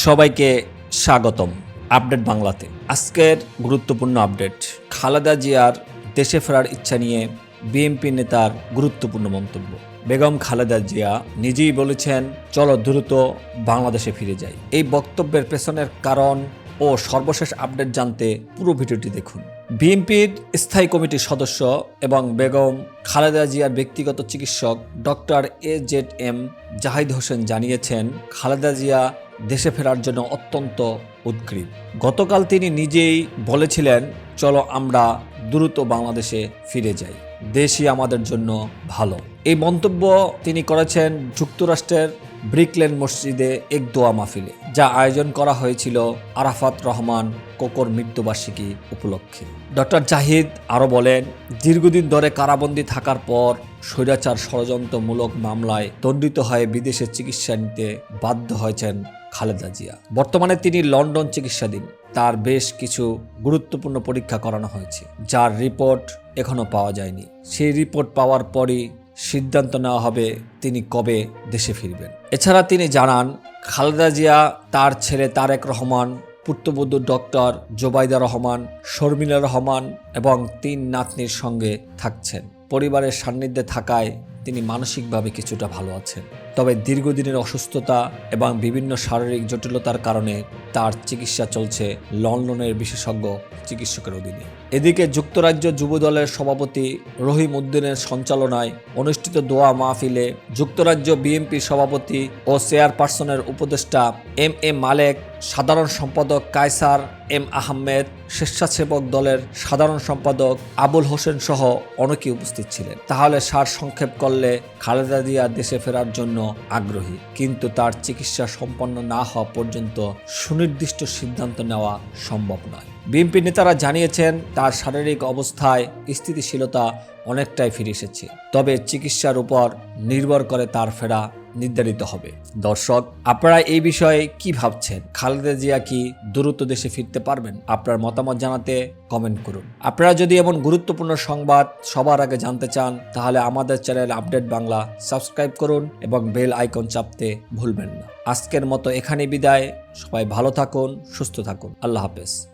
সবাইকে স্বাগতম আপডেট বাংলাতে। আজকের গুরুত্বপূর্ণ আপডেট, খালেদা জিয়ার দেশে ফেরার ইচ্ছা নিয়ে বিএনপি নেতার গুরুত্বপূর্ণ মন্তব্য। বেগম খালেদা জিয়া নিজেই বলেছেন, চলো দ্রুত বাংলাদেশে ফিরে যাই। এই বক্তব্যের পেছনের কারণ ও সর্বশেষ আপডেট জানতে পুরো ভিডিওটি দেখুন। বিএনপির স্থায়ী কমিটির সদস্য এবং বেগম খালেদা জিয়ার ব্যক্তিগত চিকিৎসক doctor A Z M Zahid Hossain জানিয়েছেন, খালেদা জিয়া দেশে ফেরার জন্য অত্যন্ত উদ্গ্রীব। গতকাল তিনি নিজেই বলেছিলেন, চলো আমরা দ্রুত বাংলাদেশে ফিরে যাই। দেশই আমাদের জন্য ভালো। এই মন্তব্য তিনি করেছেন যুক্তরাষ্ট্রের ব্রিকলেন মসজিদে এক দোয়া মাহফিলে, যা আয়োজন করা হয়েছিল আরাফাত রহমান কোকর মৃত্যুবার্ষিকী উপলক্ষে। ডক্টর জাহিদ আরও বলেন, দীর্ঘদিন ধরে কারাবন্দী থাকার পর স্বৈরাচার ষড়যন্ত্রমূলক মামলায় দণ্ডিত হয়ে বিদেশে চিকিৎসা নিতে বাধ্য হয়েছেন খালেদা জিয়া। বর্তমানে তিনি লন্ডন চিকিৎসাধীন। তার বেশ কিছু গুরুত্বপূর্ণ পরীক্ষা করানো হয়েছে, যার রিপোর্ট এখনও পাওয়া যায়নি। সেই রিপোর্ট পাওয়ার পরই সিদ্ধান্ত নেওয়া হবে তিনি কবে দেশে ফিরবেন। এছাড়া তিনি জানান, খালেদা জিয়া, তার ছেলে তারেক রহমান, পুত্রবধূ ডক্টর জোবাইদা রহমান, শর্মিলা রহমান এবং তিন নাতনির সঙ্গে থাকছেন। পরিবারের সান্নিধ্যে থাকায় তিনি মানসিকভাবে কিছুটা ভালো আছেন। তবে দীর্ঘদিনের অসুস্থতা এবং বিভিন্ন শারীরিক জটিলতার কারণে তার চিকিৎসা চলছে লন্ডনের বিশেষজ্ঞ চিকিৎসকের অধীনে। এদিকে যুক্তরাজ্য যুবদলের সভাপতি রহিম উদ্দিনের সঞ্চালনায় অনুষ্ঠিত দোয়া মাহফিলে যুক্তরাজ্য বিএনপি সভাপতি ও চেয়ারপারসনের উপদেষ্টা এম এ মালেক সাধারণ সম্পাদক কায়সার এম আহমেদ, স্বেচ্ছাসেবক দলের সাধারণ সম্পাদক আবুল হোসেন সহ অনেকেই উপস্থিত ছিলেন। তাহলে সার সংক্ষেপ করলে খালেদা জিয়া দেশে ফেরার জন্য আগ্রহী, কিন্তু তার চিকিৎসা সম্পন্ন না হওয়া পর্যন্ত সুনির্দিষ্ট সিদ্ধান্ত নেওয়া সম্ভব নয়। বিএনপি নেতারা জানিয়েছেন, তার শারীরিক অবস্থায় স্থিতিশীলতা অনেকটাই ফিরে এসেছে, তবে চিকিৎসার উপর নির্ভর করে তার ফেরা নির্ধারিত হবে। দর্শক, আপনারা এই বিষয়ে কি ভাবছেন? খালেদা জিয়া কি দ্রুত দেশে ফিরতে পারবেন? আপনার মতামত জানাতে কমেন্ট করুন। আপনারা যদি এমন গুরুত্বপূর্ণ সংবাদ সবার আগে জানতে চান, তাহলে আমাদের চ্যানেল আপডেট বাংলা সাবস্ক্রাইব করুন এবং বেল আইকন চাপতে ভুলবেন না। আজকের মতো এখানে বিদায়। সবাই ভালো থাকুন, সুস্থ থাকুন। আল্লাহ হাফেজ।